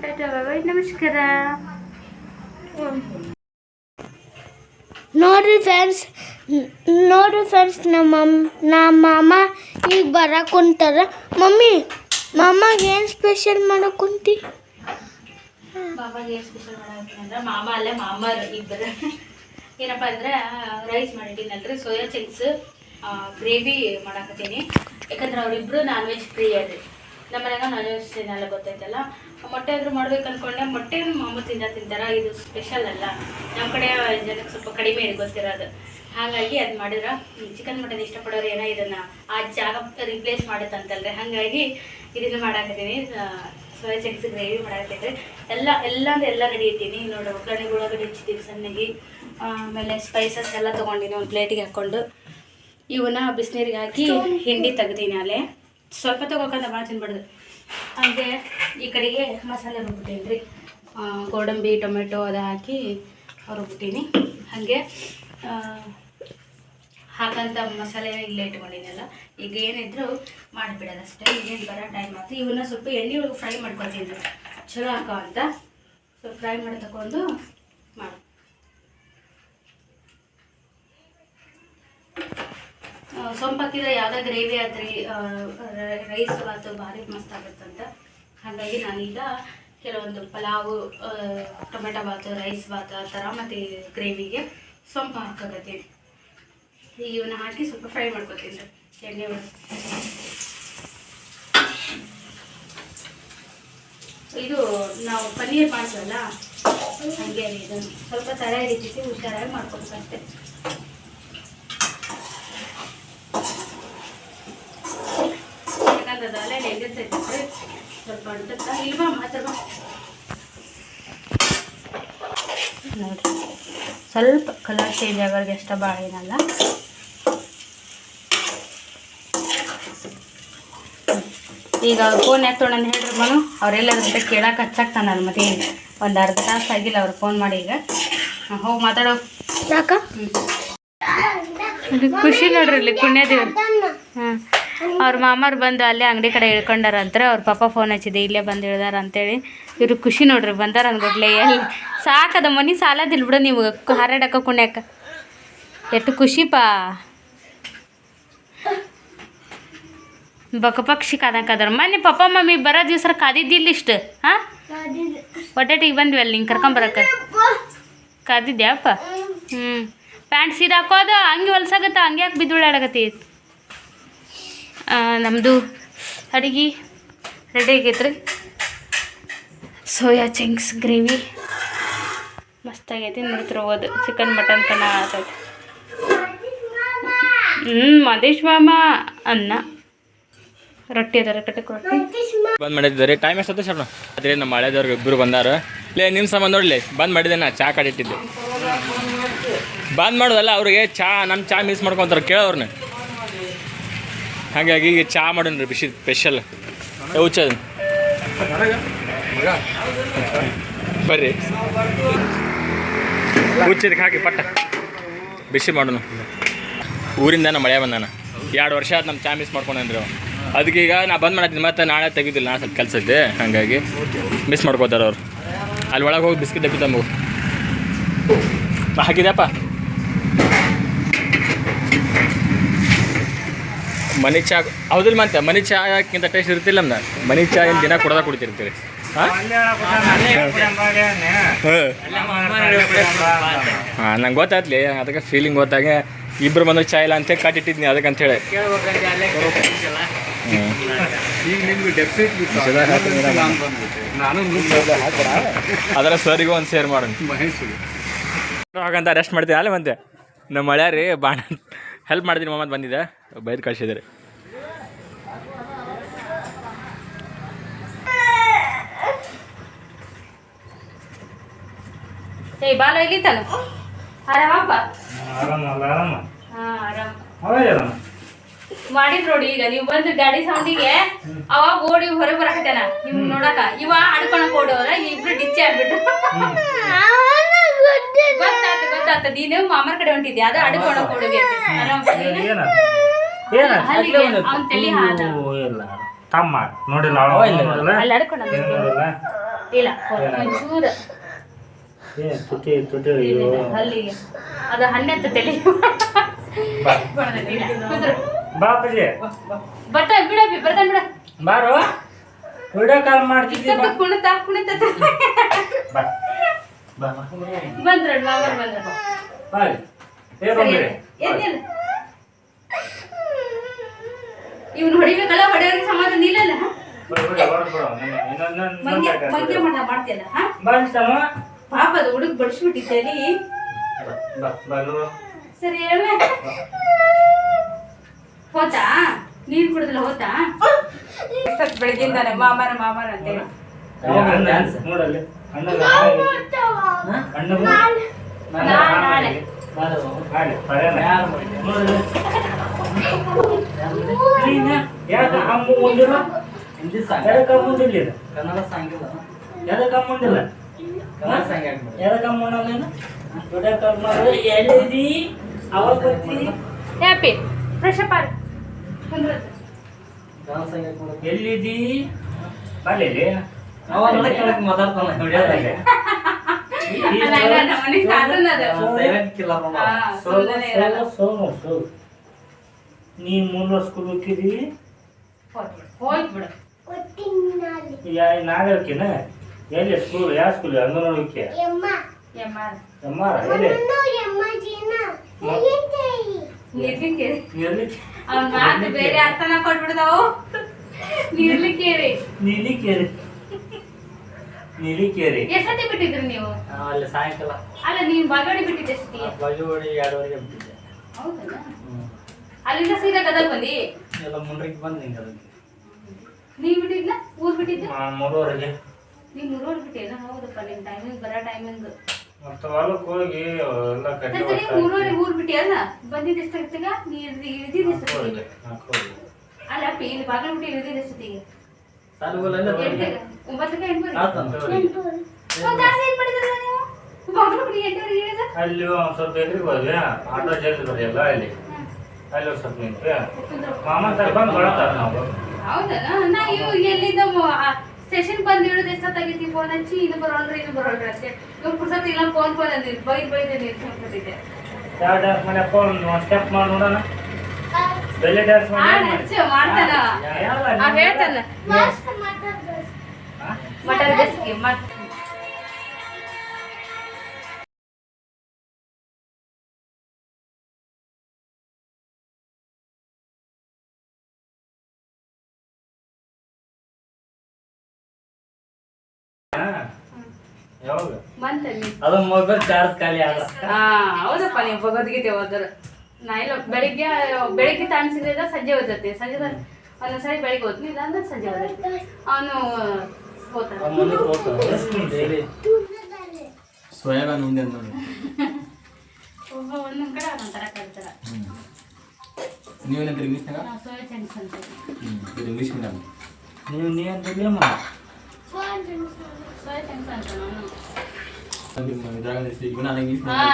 S2: ಟಾಟಾ ನಮಸ್ಕಾರ.
S3: ನೋಡ್ರಿ ಫ್ರೆಂಡ್ಸ್ ನೋಡ್ರಿ ಫ್ರೆಂಡ್ಸ್ ನಮ್ಮ ನಮ್ಮ ಮಾಮ ಈಗ ಬರಕ್ಕೆ ಕುಂತಾರ ಮಮ್ಮಿ ಮಾಮಗೆ ಏನು ಸ್ಪೆಷಲ್ ಮಾಡಕ್ಕೆ ಕುಂತಿ?
S2: ಬಾಬಾಗೆ ಏನು ಸ್ಪೆಷಲ್ ಮಾಡಾಕತ್ತೀನಂದ್ರೆ ಮಾಮ ಅಲ್ಲೇ ಮಾಮ ಇಬ್ಬರು ಏನಪ್ಪ ಅಂದ್ರೆ ರೈಸ್ ಮಾಡಿದ್ದೀನಲ್ರಿ ಸೋಯಾ ಚಿಕ್ಸ್ ಗ್ರೇವಿ ಮಾಡಾಕತ್ತೀನಿ. ಯಾಕಂದ್ರೆ ಅವರಿಬ್ರು ನಾನ್ ವೆಜ್ ಫ್ರೀ ಅದ್ರಿ ನಮ್ಮ ಮನೆಯಾಗ ನಾನ್ ವೆಜ್ ತಿನ್ನಲ್ಲ ಗೊತ್ತೈತಲ್ಲ ಮೊಟ್ಟೆ ಆದರೂ ಮಾಡ್ಬೇಕು ಅಂದ್ಕೊಂಡೆ ಮೊಟ್ಟೆ ಮಾಮೂಲು ತಿಂದ ತಿಂತಾರ. ಇದು ಸ್ಪೆಷಲ್ ಅಲ್ಲ. ನಮ್ಮ ಕಡೆ ಜನಕ್ಕೆ ಸ್ವಲ್ಪ ಕಡಿಮೆ ಇದೆ, ಗೊತ್ತಿರೋದು. ಹಾಗಾಗಿ ಅದು ಮಾಡಿದ್ರೆ ಚಿಕನ್ ಮಟನ್ ಇಷ್ಟಪಡೋರು ಏನೋ ಇದನ್ನ ಆ ಜಾಗ ರಿಪ್ಲೇಸ್ ಮಾಡುತ್ತಂತಲ್ರಿ. ಹಾಗಾಗಿ ಇದನ್ನು ಮಾಡಾಕತ್ತೀನಿ. ಸೋಯಾ ಚಂಕ್ಸ್ ಗ್ರೇವಿ ಮಾಡಾಕತ್ತೈತ್ರಿ ಎಲ್ಲ ಎಲ್ಲ ಅಂದ್ರೆ ಎಲ್ಲ ರೆಡಿ ಇಟ್ಟೀನಿ. ನೋಡಿ ಒಗ್ಗರಣೆ ಉಳ್ಳಾಗಡ್ಡೆ ಹೆಚ್ಚಿದ್ದೀನಿ ಸಣ್ಣಗೆ. ಆಮೇಲೆ ಸ್ಪೈಸಸ್ ಎಲ್ಲ ತೊಗೊಂಡಿನಿ ಒಂದು ಪ್ಲೇಟಿಗೆ ಹಾಕ್ಕೊಂಡು. ಇವನ್ನ ಬಿಸಿನೀರಿಗೆ ಹಾಕಿ ಹಿಂಡಿ ತೆಗ್ದೀನಿ ಅಲ್ಲೇ. ಸ್ವಲ್ಪ ತಗೋಕಂತ ಭಾಳ ತಿನ್ಬಾರ್ದು ಹಾಗೆ ಈ ಕಡೆಗೆ ಮಸಾಲೆ ರುಬ್ಬಿಟ್ಟೀನಿ ರೀ ಗೋಡಂಬಿ, ಟೊಮೆಟೊ ಅದು ಹಾಕಿ ರುಬ್ಬಿಟ್ಟೀನಿ. ಹಾಗೆ ಹಾಕಂತ ಮಸಾಲೆ ಇಲ್ಲೇ ಇಟ್ಕೊಂಡಿದ್ದೆಲ್ಲ ಈಗ ಏನಿದ್ರು ಮಾಡಿಬಿಡೋದು ಅಷ್ಟೇ. ಈಗೇನು ಬರೋ ಟೈಮ್ ಆಯ್ತು ಇವನ್ನ ಸ್ವಲ್ಪ ಎಣ್ಣೆ ಒಳಗೆ ಫ್ರೈ ಮಾಡ್ಕೊತೀನಿ ಚಲೋ ಹಾಕೋ ಅಂತ. ಸ್ವಲ್ಪ ಫ್ರೈ ಮಾಡಿ ತಗೊಂಡು ಮಾಡಿ. ಸೊಂಪಾಕಿದ್ರೆ ಯಾವುದೇ ಗ್ರೇವಿ ಆದ್ರಿ ರೈಸ್ ಆಯ್ತು ಭಾರಿ ಮಸ್ತ್ ಆಗುತ್ತಂತ ಹಾಗಾಗಿ ನಾನೀಗ ಕೆಲವೊಂದು ಪಲಾವು ಟೊಮೆಟೊ ಬಾತು ರೈಸ್ ಬಾತು ಆ ಥರ ಮತ್ತು ಗ್ರೇವಿಗೆ ಸೊಂಪು ಹಾಕೋಕತ್ತೀನಿ. ಇವನ್ನ ಹಾಕಿ ಸ್ವಲ್ಪ ಫ್ರೈ ಮಾಡ್ಕೊತೀನಿ ಎಣ್ಣೆ ಇದು ನಾವು ಪನ್ನೀರ್ ಮಾಡ್ತೀವಲ್ಲ, ಹಾಗೆ ಇದನ್ನು. ಸ್ವಲ್ಪ ತಲೆ ರೀತಿ ಹುಷಾರಾಗಿ ಮಾಡ್ಕೊಬೇಕಷ್ಟೆ. ಯಾಕಂದ್ರೆ ಸ್ವಲ್ಪ ಇಲ್ವಾ ಮಾತಾಡ ಬಾ ನೋಡ್ರಿ. ಸ್ವಲ್ಪ ಕಲರ್ ಚೇಂಜ್ ಆಗೋರಿಗೆ ಅಷ್ಟೇ ಭಾಳ ಏನಲ್ಲ. ಈಗ ಫೋನ್ ಯಾಕೆ ತೊಗೊಂಡು ಹೇಳ್ರಿ ಮನು ಅವರೆಲ್ಲದಂತ ಕೇಳಕ್ಕೆ ಹಚ್ಚಾಕ್ತಾನಲ್ಲ ಮತ್ತೆ ಒಂದು ಅರ್ಧ ತಾಸು ಆಗಿಲ್ಲ ಅವ್ರು ಫೋನ್ ಮಾಡಿ ಈಗ. ಹೋಗಿ ಮಾತಾಡೋ.
S3: ಯಾಕ?
S2: ಖುಷಿ ನೋಡ್ರಿ ಇಲ್ಲಿ ಕುಣ್ಯದೇವ್ರು ಹಾಂ ಅವ್ರ ಮಾಮಾರು ಬಂದು ಅಲ್ಲೇ ಅಂಗಡಿ ಕಡೆ ಇಳ್ಕೊಂಡಾರಂತಾರೆ ಅವ್ರ ಪಾಪ ಫೋನ್ ಹಚ್ಚಿದೆ, ಇಲ್ಲೇ ಬಂದು ಇಳ್ದಾರ ಅಂತೇಳಿ ಇವ್ರಿಗೆ ಖುಷಿ ನೋಡ್ರಿ, ಬಂದಾರ ಅಂದ್ಗೊಡ್ಲೆ ಎಲ್ಲಿ ಸಾಕದ ಮನಿ ಸಾಲದಿಲ್ಲ ಬಿಡು ನೀವು ಹಾರಾಡಕ್ಕ ಕುಣ್ಯಾಕ. ಎಷ್ಟು ಖುಷಿಪಾ. ಬಕ ಪಕ್ಷಿ ಕಾದಕ್ಕದಾರ ಮೊನ್ನೆ ಪಪ್ಪ ಮಮ್ಮಿ ಬರೋ ದಿವ್ಸರ ಕಾದಿದ್ದಿಲ್ಲ ಇಷ್ಟು, ಹಾಂ? ಒಟ್ಟಿಗೆ ಬಂದ್ವಿ ಅಲ್ಲಿ, ನಿಂಗೆ ಕರ್ಕೊಂಬರಕ್ಕೆ ಕಾದಿದ್ಯಾಪ ಹ್ಞೂ ಪ್ಯಾಂಟ್ ಸೀರೆ ಹಾಕೋದು, ಹಂಗೆ ಹೊಲ್ಸಾಗತ್ತ, ಹಂಗೆ ಯಾಕೆ ಬಿದ್ದುಳಾಡಕತ್ತಿ ನಮ್ಮದು ಅಡುಗೆ ರೆಡಿ ಆಗೈತ್ರಿ. Soya chunks, gravy. ಮಸ್ತಾಗೈತಿ ನೋಡ್ತಿರ ಹೋಗೋದು ಚಿಕನ್ ಮಟನ್ ತನ ಆಗ್ತೈತಿ. ಹ್ಞೂ ಮದೇಶ್ ಮಾಮ, ಅನ್ನ. ರೊಟ್ಟಿ ಅದರ ಕಟ್ಟಕ್ಕೆ ರೊಟ್ಟಿ.
S1: ಬಂದ್ ಮಾಡಿದ್ದಾರೆ ಟೈಮ್ ಎಷ್ಟು ಶರಣ? ಅದೇ ನಮ್ಮ ಮಳೆದವ್ರಿಗೆ ಇಬ್ಬರು ಬಂದಾರ. ಲೇ ನಿಮ್ಮ ಸಂಬಂಧ ನೋಡ್ಲಿ ಬಂದ್ ಮಾಡಿದೆ ನಾ, ಚಾ ಕಡಿಟ್ಟಿದ್ದೆ ಬಂದ್ ಮಾಡೋದಲ್ಲ, ಅವ್ರಿಗೆ ಚಾ ನಮ್ಮ ಚಾ ಮಿಸ್ ಮಾಡ್ಕೊತಾರೆ ಕೇಳೋರ್ನ ಹಾಗಾಗಿ ಈಗ ಚಾ ಮಾಡೋಣ ಬಿಸಿ ಸ್ಪೆಷಲ್ ಹುಚ್ಚ ಬರ್ರಿ. ಹುಚ್ಚಿದಕ್ಕೆ ಹಾಕಿ ಪಟ್ಟ. ಬಿಸಿ ಮಾಡೋಣ. ಊರಿಂದ ನಮ್ಮ ಮಳೆ ಬಂದಾನ. ಎರಡು ವರ್ಷ ಆಯ್ತು ನಮ್ಮ ಚಾ ಮಿಸ್ ಮಾಡ್ಕೊಂಡ್ರಿ ಅವ ಅದಕ್ಕೆ ಈಗ ನಾ ಬಂದ್ ಮಾಡತ್ತೀನಿ, ಮತ್ತೆ ನಾಳೆ ತೆಗಿದಿಲ್ಲ ನಾ ಸ್ವಲ್ಪ ಕೆಲಸ ಇದ್ದೆ ಹಾಗಾಗಿ ಮಿಸ್ ಮಾಡ್ಕೋತಾರೆ ಅವ್ರು. ಅಲ್ಲಿ ಒಳಗೆ ಹೋಗಿ ಬಿಸ್ಕಿಟ್ ಡಬ್ಬಿ ತಂಬು ಹಾಕಿದ್ಯಪ್ಪ? ಮನಿ ಚಾ ಹೌದಿಲ್ಲ ಮತ್ತೆ ಮನಿ ಚಾಯಕ್ಕಿಂತ ಟೇಸ್ಟ್ ಇರ್ತಿಲ್ಲ ಅಂದ ಮನಿ ಚಾ ಏನು ದಿನ ಕುಡ್ದ ಕುಡಿತಿರ್ತೀರಿ? ಹಾಂ? ನಂಗೆ ಗೊತ್ತಾಯ್ತಲಿ ಅದಕ್ಕೆ ಫೀಲಿಂಗ್ ಗೊತ್ತಾಗ ಇಬ್ಬರು ಬಂದು ಚಾ ಇಲ್ಲ ಅಂತ ಕಟ್ಟಿಟ್ಟಿದ್ನಿ ಅದಕ್ಕೆ ಅಂತೇಳಿ ಅದರ ಸರಿಗೂ ಒಂದು ಶೇರ್ ಮಾಡೋಣ. ಹಾಗಂತ ರೆಸ್ಟ್ ಮಾಡ್ತೀನಿ ಅಲ್ಲ ಮತ್ತೆ ನಮ್ಮ ಮಳೆ ರೀ ಬಾಣ ಹೆಲ್ಪ್ ಮಾಡಿದ್ರಿ ಮೊಮ್ಮದ್ ಬಂದಿದೆ ಬೈದು ಕಳ್ಸಿದ್ರಿ
S2: ಏಯ್ ಬಾಲ ಇಲ್ಲಿ ತಾನು
S4: ಆರಾಮ ಆರಾಮ.
S2: ಹಾ ಆರಾಮ.
S4: ಆರಾಮ.
S2: ಮಾಡಿದ್ ನೋಡಿ ಈಗ ನೀವು ಬಂದು ಗಾಡಿ ಸೌಂಡಿಗೆ ಅವಾಗ ಓಡಿ ಹೊರಗೆ ಬರಾಕತ್ತಾನ? ನಿಮ್ ನೋಡಕ. ಇವ ಆಡ್ಕೊಳಕ್ ಓಡೋರ ಇಬ್ರು ಡಿಚ್ಚಿ ಆಗ್ಬಿಟ್ಟು ಗೊತ್ತಾತ ಗೊತ್ತಾತ. ನೀನು ಮಾಮರ ಕಡೆ ಹೊಂಟಿದ್ಯ? ಅದು ಆಡ್ಕೊಳಕ್ ಓಡೋಗೆ ಅವ್ನ್ ತಲಿ ಹಾದ
S4: ತಮ್ಮ. ನೋಡಿಲ್ಲ ಅವ ನೋಡಿಲ್ಲ?
S2: ಅಲ್ಲಿ ಆಡ್ಕೊಳ
S4: ಏನ್ ನೋಡಿಲ್ಲ?
S2: ಇಲ್ಲ. ಒಂಚೂರು.
S4: ಏ ತುಟಿ ತುಟಿ ಅಯ್ಯೋ.
S2: ಅಲ್ಲಿಗೆ. ಅದು ಹಣ್ಣೆತ್ತ ತಲೆ.
S4: ಬಾ
S2: ಇಲ್ಲ, ಕುಂದ್ರು.
S4: ಬಾ
S2: ಬರ್ತಾನ ಬಿಡ.
S4: ಬಾರೋ? ವಿಡಿಯೋ ಕಾಲ್ ಮಾಡ್ತಿದ್ದಿ ಬಾ.
S2: ಸ್ವಲ್ಪ ಕುಣಿತ ಕುಣಿತ
S4: ಬಾ. ಬಾ. ಬಾ
S2: ಬಂದ್ರ ಮಾಮರ್ ಬಂದ್ರ
S4: ಬಾ ಏ ಬಂದ್ರಿ
S2: ಎದ್ದಿಲ್ಲ ಇವ್ನು ಹೊಡಿಬೇಕಲ್ಲ ಹೊಡೆಯೋರಿಗೆ ಸಮಾಧಾನ ಇಲ್ಲಲ್ಲ ಮಂಗೆ ಮಂಗೆ ಮಾಡ ಮಾಡ್ತೀಯಲ್ಲ ಹಾ?
S4: ಬಂತಮ್ಮ
S2: ಪಾಪ ಅದು ಹುಡುಗ ಬಡಿಸ್ಬಿಟ್ಟಿದ್ದೇನೆ
S4: ಬಾ ಬಾ ನೋಡು.
S2: ಸರಿ ಹೇಳ. ಹೋತಾ? ನೀರು ಕುಡಿದ್ಲ ಹೋತಾ? ಎಷ್ಟೊತ್ತು ಬಾ ಮಾಮರ ಮಾಮರ ಅಂತ ಹೇಳಿ.
S4: ಡ್ಯಾನ್ಸ್ ನೋಡಲ್ಲಿ. ಯಾಕೆ ಅಮ್ಮ ಮುಂದಿಲ್ಲ? ಎದಕ್ಕೆ ಮುಂದಿಲ್ಲ?
S5: ಕನ್ನಡ ಸಾಂಗ್ ಇಲ್ಲ
S4: ಎದಕ್ಕೆ ಮುಂದಿಲ್ಲ?
S5: ಕನ್ನಡ ಸಾಂಗ್
S4: ಎದಕ್ಕೆ ಅಮ್ಮ ದೊಡ್ಡ ಕರ್ಮ ಮಾಡೋದು ಎಲ್ಲಿದಿ ಅವಾಗ ಬರ್ತಿ
S2: ಹ್ಯಾಪಿ ಫ್ರೆಶ್ ಅಪ್ ಆಗಿ ಕುಂದ್ರತ್ತೆ
S5: ಬರ್ಲಿ ಅವಾಗ ಕೇಳಕ್ ಮಾತಾಡ್ತಾನ
S4: ದುಡಿಯೋದಾಗೆ
S2: ಅಲ್ಲ, ಅಲ್ಲ, ನಮ್ಮ ಮನೆ ಅದು.
S5: ಸೈಲೆಂಟ್ ಕಿಲ್ಲರ್
S2: ಹಾ, ಸುಮ್ಮನೆ ಇರಲ್ಲ.
S4: ಸೋಮು ಸೋ ನೀ ಮೂರು ಸ್ಕೂಲ್ ಹೋಗಿದಿ ಹೋಗ್ತೀನ ಎಲ್ಲಿ ಸ್ಕೂಲ್ ಯಾವ ಸ್ಕೂಲ್ ಅಂಗನವಾಡಿ
S2: ಎಮ್ಮಾರ
S4: ಎಲ್ಲಿ?
S2: ನೀರ್ಲಿಕ್ಕೆ ಅವ್ನ ಮಾತು ಬೇರೆ ಅರ್ಥನ ಕೊಟ್ಬಿಡ್ತಾವು? ನೀರ್ಲಿಕ್ಕೇರಿ
S4: ನೀಲಿಕೇರಿ ನೀಲಿಕೇರಿ
S2: ಎಷ್ಟೊತ್ತಿ ಬಿಟ್ಟಿದ್ರಿ ನೀವು?
S5: ಅಲ್ಲ ಸಾಯಂಕಾಲ.
S2: ಅಲ್ಲ ನೀನ್ ಬಾಗವಾಡಿ ಬಿಟ್ಟಿದ್ದೆ ಎಷ್ಟೊತ್ತಿಗೆ
S5: ಬಜುವಡಿ ಎರಡುವರೆಗೆ ಬಿಟ್ಟಿದ್ದೆ.
S2: ಅಲ್ಲಿಂದ ಸೀದಾ ಗದಗ ಬಂದಿ?
S5: ಎಲ್ಲ ಮುಂಡ್ರಿಗೆ ಬಂದು ನಿಂಗೆ ಅದಕ್ಕೆ
S2: ನೀವ್ ಬಿಟ್ಟಿದ್ನ? ಊರ್ ಬಿಟ್ಟಿದ್ದೆ?
S4: ಮೂರುವರೆಗೆ.
S2: ನೀವ್ ಮೂರೂರ್ ಬಿಟ್ಟಿಲ್ಲ ಹೌದಪ್ಪ ನಿಮ್ ಟೈಮಿಂಗ್ ಬರೋ ಟೈಮಿಂಗ್
S4: ಮತ್ತೆ ಹೊಲಕ್ಕೆ ಹೋಗಿ ಎಲ್ಲ ಕಟ್ಟಿ
S2: ಸರಿ ಬಂದಿದ್ದ ಎಷ್ಟಾಗ್ತೀಗ ನೀರ್ ಇಳಿದಿದ್ದ ಎಷ್ಟೊತ್ತಿಗೆ ಅಲ್ಲ ಅಪ್ಪಿ ಇಲ್ಲಿ ಬಾಗಲ್ ಬಿಟ್ಟು ಇಳಿದಿದ್ದ ಎಷ್ಟೊತ್ತಿಗೆ
S5: ಸಾಲುಗಳೆಲ್ಲ
S2: ಎಂಟಕ್ಕೆ ಒಂಬತ್ತಕ್ಕೆ ಎಂಟುವರೆಗೆ
S5: ಆತಂತ
S2: ಒಂದ್ ತಾಸು ಏನ್ ಮಾಡಿದ್ರಲ್ಲ ನೀವು? ಬಾಗಲ್ ಬಿಟ್ಟು ಎಂಟುವರೆಗೆ ಇಳಿದ
S4: ಅಲ್ಲಿ ಒಂದ್ ಸ್ವಲ್ಪ ಎದುರಿಗೆ ಹೋದ್ವಿ ಆಟೋ ಜಲ್ದಿ ಬರೆಯಲ್ಲ ಅಲ್ಲಿ ಅಲ್ಲಿ ಒಂದ್ ಸ್ವಲ್ಪ ನಿಂತ್ವಿ ಮಾಮ ತರ ಬಂದು ನಾವು.
S2: ಹೌದಲ್ಲ? ನಾ ಇವ್ ಎಲ್ಲಿಂದ ಸ್ಟೇಷನ್ ಬಂದ್ ಇಳಿದ ಎಷ್ಟೊತ್ತಾಗೈತಿ ಫೋನ್ ಹಚ್ಚಿ? ಇದು ಬರೋಲ್ರಿ ಇದು ಬರೋಲ್ರಿ ಅಷ್ಟೇ ಇವ್ರು ಪುರ್ಸತ್ ಇಲ್ಲ ಫೋನ್ ಫೋನ್ ಅಂದಿದ್ ಬೈ ಬೈದ್ ನಿಲ್ಸ್ಕೊಂಡ್ಬಿಟ್ಟಿದ್ದೆ
S4: ಯಾವ ಡ್ಯಾನ್ಸ್ ಮಾಡ್ಯಪ್ಪ ಒಂದು ಸ್ಟೆಪ್ ಮಾಡಿ ನೋಡೋಣ. ಬೆಲೆ ಡ್ಯಾನ್ಸ್
S2: ಆ
S4: ಮಾಡಿ
S2: ಮಾಡ್ತಾನ ಹೇಳ್ತಾನ ಮಟನ್ ಬೇಸಿಗೆ ಮಟ್
S5: ಅದು ಮೊಬೈಲ್ ಚಾರ್ಜ್ ಖಾಲಿ ಆದ
S2: ಹಾ ಹೌದಪ್ಪ ನೀವು ಭಗವದ್ಗೀತೆ ಓದ್ರ ನಾ ಇಲ್ಲ ಬೆಳಿಗ್ಗೆ ಬೆಳಿಗ್ಗೆ ಟೈಮ್ ಸಜ್ಜೆ ಸಂಜೆ ಓದತ್ತೆ. ಸಂಜೆ ಒಂದೊಂದ್ಸರಿ ಬೆಳಿಗ್ಗೆ ಓದ್ತೀನಿ ಇಲ್ಲ ಅಂದ್ರೆ ಸಂಜೆ ಓದತ್ತೆ ಅವನು ಓದ್ತಾನೆ.
S1: ಸೋಯಾಬೀನ್ ಉಂಡೆ ಅಂತ ನೋಡಿ
S2: ಒಬ್ಬ ಒಂದೊಂದ್ ಕಡೆ ಒಂದೊಂದ್ ಥರ ಕರೀತಾರ.
S1: ನೀವೇನಂತ ಇಂಗ್ಲೀಷ್ನಾಗ
S2: ಸೋಯಾ ಚಂಕ್ಸ್ ಅಂತ.
S1: ಇಂಗ್ಲೀಷ್ ಮೀಡಿಯಮ್
S4: ನೀವು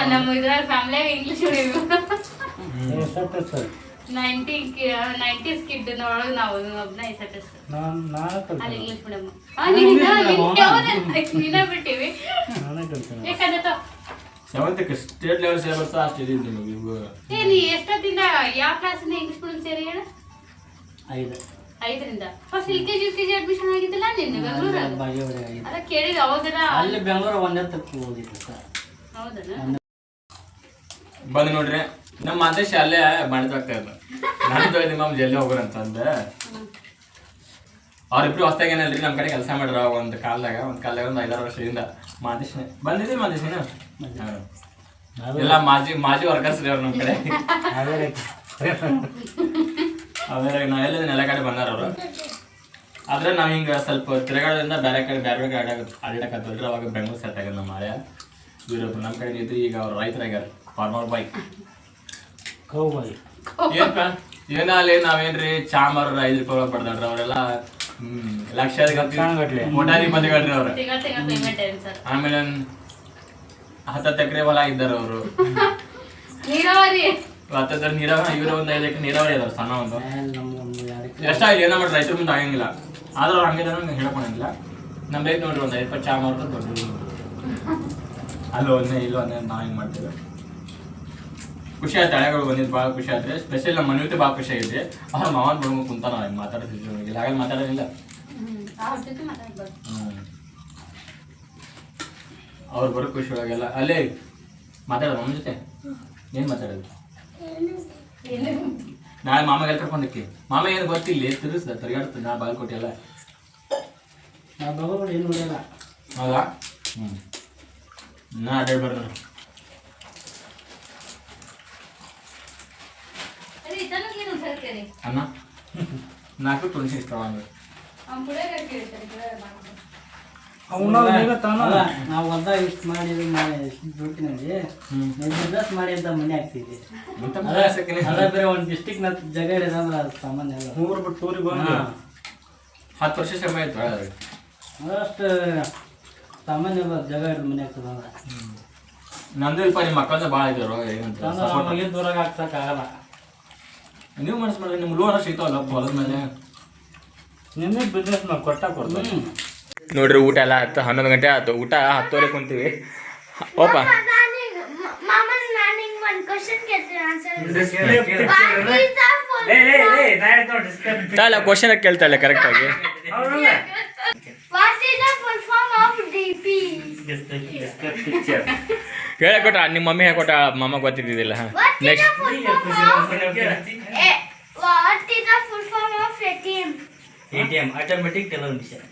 S1: ನಿಮ್ಮ ಇದ್ರಾಗ
S2: ಫ್ಯಾಮಿಲಿಯಾಗ English
S4: sir
S2: ninety nineties kid ನೋಡೋದು ನಾವು ಒಬ್ಬನ ಎಸ್ ಎಸ್
S4: ನಾನು ನಾನು
S2: ಅಲ್ಲಿ
S4: ಕಲ್ತೀನಿ
S2: ಇಂಗ್ಲೀಷ್ ಮೀಡಿಯಮ್ ನೀನ ಬಿಟ್ಟಿವಿ
S4: ನಾನೇ ಕಲ್ತೀನಿ
S2: ಯಾಕಂದ್ರೆ
S1: ಸೆವೆಂತಕ್ಕೆ ಸ್ಟೇಟ್ ಲೆವೆಲ್ ಸಿಲೆಬಸ್ ಅಷ್ಟು ಇದೆ ನಿಮಗೆ ಇವು
S2: ಏ ನೀ ಎಷ್ಟೊತ್ತಿಂದ ಯಾವ ಕ್ಲಾಸಿಂದ ಇಂಗ್ಲೀಷ್ ಮೀಡಿಯಂ ಐದರಿಂದ. First L K G U K G admission ಆಗಿದ್ದಿಲ್ಲ ನಿನ್ನೆ ಬೆಂಗಳೂರಲ್ಲಿ
S5: ಬಾಗೇವಾಡಿ ಐದು
S2: ಅದ ಕೇಳಿದ ಅವಾಗನ
S5: ಅಲ್ಲಿ ಬೆಂಗಳೂರು ಒಂದೇ ತಪ್ಪು ಹೋಗಿತ್ತು ಸರ್.
S2: ಹೌದನ?
S1: ಬಂದು ನೋಡ್ರಿ ನಮ್ಮ ಮಾತೆ ಅಲ್ಲೇ ಮಾಡಿದಾಗ್ತಾ ಇಲ್ಲ ನಾನು ತೊಯ್ದು ಮಾಮ್ ಜಲ್ದಿ ಹೋಗ್ರಂತ ಅಂದೆ. ಅವ್ರಿಬ್ರು ಹೊಸ್ದಾಗ ಏನಲ್ರಿ ನಮ್ಮ ಕಡೆ ಕೆಲಸ ಮಾಡ್ರ ಒಂದು ಕಾಲದಾಗ ಒಂದು ಕಾಲದಾಗ ಒಂದು ಐದಾರು ವರ್ಷದಿಂದ. ಮಾದೇಶ್ ಬಂದಿದ್ದೀರಿ ಮಾದೇಶನ ಎಲ್ಲ ಮಾಜಿ ಮಾಜಿ ವರ್ಕರ್ಸ್ ರೀ ಅವ್ರು ನಮ್ಮ ಕಡೆ. ಆಮೇಲೆ ನಾ ಎಲ್ಲ ನೆಲ ಕಡೆ ಬಂದಾರ ಅವರು? ಆದ್ರೆ ನಾವು ಹಿಂಗೆ ಸ್ವಲ್ಪ ತಿರುಗಾಡೋದ್ರಿಂದ ಬೇರೆ ಕಡೆ ಬೇರೆ ಬೇರೆ ಕಡೆ ಅಡ್ಡಾಕತ್ತಲ್ರಿ ಅವಾಗ ಬೆಂಗಳೂರು ಸೆಟ್ ಆಗ್ಯದ ನಮ್ಮ ಮಳೆ ಇವ್ರೊಬ್ರು ನಮ್ಮ ಕಡೆ ಇದ್ದು ಈಗ ಅವ್ರು ರೈತರಾಗ್ಯಾರ ಫಾರ್ಮರ್ ಬಾಯ್
S4: ಕೌಬಾಯಿ
S1: ಏನಪ್ಪ ಏನಾಗಲಿ ಅಲ್ಲಿ ನಾವೇನ್ರಿ ಚಾಮರ್ ಐದು ರೂಪಾಯಿ ಪಡ್ದಾಡ್ರಿ ಅವರೆಲ್ಲ? ಹ್ಮ್
S4: ಲಕ್ಷಗಟ್ಲೆ.
S1: ಲಕ್ಷ ಮೊಟಾರಿ ಬಂದಿಗಳ್ರಿ ಅವ್ರು. ಆಮೇಲೆ ಹತ್ತತ್ತು ಎಕರೆ ಹೊಲ ಇದ್ದಾರೆ ಅವರು.
S2: ನೀರಾವರಿ.
S1: ಹತ್ತತ್ರ ನೀರಾವರಿ ಇವ್ರ ಒಂದು ಐದು ಎಕರೆ ನೀರಾವರಿ ಅದಾವ ಸಣ್ಣ ಒಂದು. ಎಷ್ಟಾಗಿದೆ ಏನೋ ಮಾಡಿ ರೈತರ ಮುಂದೆ ಆಗಂಗಿಲ್ಲ. ಆದ್ರೆ ಅವ್ರು ಹಂಗಿದಾರ ನಂಗೆ ಹೇಳ್ಕೊಳಂಗಿಲ್ಲ ನಮ್ಮ ರೈತ ನೋಡ್ರಿ ಒಂದು ಐದು ರೂಪಾಯಿ ಚಾ ಮಾರ್ತ ದೊಡ್ಡ ಅಲ್ಲೋ ಒಂದೇ ಇಲ್ಲ ಒಂದೇ ನಾವು ಹಿಂಗೆ ಮಾಡ್ತೇವೆ? ಖುಷಿ ಆಯ್ತು ಹಳೆಗಳು ಬಂದಿದ್ದು ಭಾಳ ಖುಷಿ ಆಯ್ತು ಸ್ಪೆಷಲ್ ನಮ್ಮ ಮನೆಯವತ್ತೆ ಭಾಳ ಖುಷಿ ಆಗಿದೆ ಅವ್ರ ಮಾವನ್ ಬಿಡ್ಬೇಕು ಕುಂತ ನಾವು ಹಿಂಗೆ ಮಾತಾಡ್ತಿದ್ವಿ ಇಲ್ಲ ಹಾಗೆ ಮಾತಾಡೋದಿಲ್ಲ.
S2: ಅವ್ರು
S1: ಬರೋ ಖುಷಿ ಒಳಗೆಲ್ಲ ಅಲ್ಲೇ ಮಾತಾಡೋದು ನಮ್ಮ ಜೊತೆ? ಏನು ಮಾತಾಡೋದು? ನಾಳೆ ಮಾಮಗೆ ಕರ್ಕೊಂಡಕ್ಕೆ. ಮಾಮ ಏನು ಗೊತ್ತಿಲ್ಲ ತಿರುಗಿಸ್ದ ತಿರುಗಾಡ್ತದೆ ನಾ ಬಾಲ್ಕೋಟೆ ಎಲ್ಲ.
S5: ನಾ ತಗೋಬಿಡಿ ಏನು ನೋಡಲ್ಲ.
S1: ಹೌದಾ? ಹ್ಞೂ ನಾ ಅದೇ ಬರ್ದು. ಅನ್ನ? ನಾಲ್ಕು ತುಳಸಿ ಇಷ್ಟ
S5: ನಾವು ಹೊಲ್ದಾಗ ಇಷ್ಟು ಮಾಡಿ ಇದು ಮಾಡಿ ದುಡ್ಡಿನಲ್ಲಿ ಬಿಸ್ನೆಸ್ ಮಾಡಿ ಅಂತ ಮನೆ ಹಾಕ್ತಿದ್ವಿ. ಅದ ಬೇರೆ ಒಂದು ಡಿಸ್ಟಿಕ್ನ ಜಾಗ ಹಿಡಿದ ಅಂದ್ರೆ ಅದು ಸಾಮಾನ್ಯ ಅಲ್ಲ.
S4: ಮೂರು ಬಿಟ್ಟು ಟೂರಿಗೆ ಬಂದು
S1: ಹತ್ತು ವರ್ಷ ಶ್ರಮ ಆಯ್ತು
S5: ಅದಷ್ಟು ಸಾಮಾನ್ಯ ಜಾಗ ಹಿಡಿದು ಮನೆ ಆಗ್ತದ ಅಂದ್ರೆ.
S1: ನಂದು ಇಲ್ಪ ನಿಮ್ಮ ಮಕ್ಕಳನ್ನ ಭಾಳ ಇದ್ರು ಏನಂತ
S5: ನಮಗೆ ದೂರಾಗ ಹಾಕ್ಸಕ್ಕಾಗಲ್ಲ
S1: ನೀವು ಮನಸ್ಸು ಮಾಡಿದ್ರೆ ನಿಮ್ಗೆ ಲೋನ್ ಸಿಗ್ತಾವಲ್ಲ ಹೊಲದ ಮೇಲೆ?
S4: ನಿನ್ನೆ ಬಿಸ್ನೆಸ್ ನಾವು ಕೊಟ್ಟ ಕೊಡ್ತಾರೆ.
S5: ಹ್ಞೂ
S1: ನೋಡ್ರಿ ಊಟ ಎಲ್ಲ ಹತ್ತು ಹನ್ನೊಂದು ಗಂಟೆ ಆಯ್ತು. ಊಟ ಹತ್ತುವರೆ ಕುಂತೀವಿ. ಓಪ
S3: ತಾಲ ಮಾಮ ನಾನೀಗ ಒಂದು ಕ್ವಶನ್
S1: ತಾಳ ಕೇಳ್ತಾಳೆ ಕರೆಕ್ಟಾಗಿ
S3: what is the full of DP
S1: ಹೇಳಕೊಟ್ಟ ನಿಮ್ಮ ಮಮ್ಮಿ ಹೇಳ್ಕೊಟ್ಟ ಮಾಮ ಗೊತ್ತಿದ್ದಿಲ್ಲ next
S3: ATM
S5: A T M automatic teller machine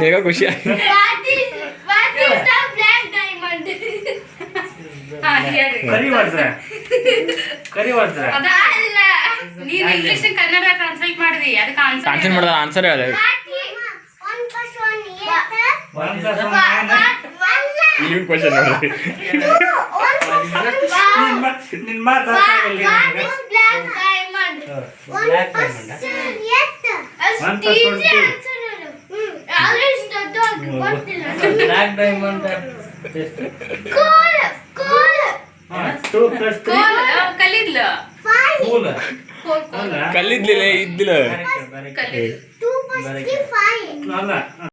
S1: ನಿನಗ ಖುಷಿ
S2: ಟ್ರಾನ್ಸ್ಲೇಟ್ ಮಾಡಿದ. ಆನ್ಸರ್
S1: ಹೇಳ ನೀವು ಕ್ವಶನ್ ನೋಡಿ.
S4: ನಿನ್ ಮಾತು
S5: black diamond
S4: 1
S2: plus
S3: 1
S4: 1
S2: black diamond
S4: two
S1: plus ಇದ್ದಿಲ್ಲ.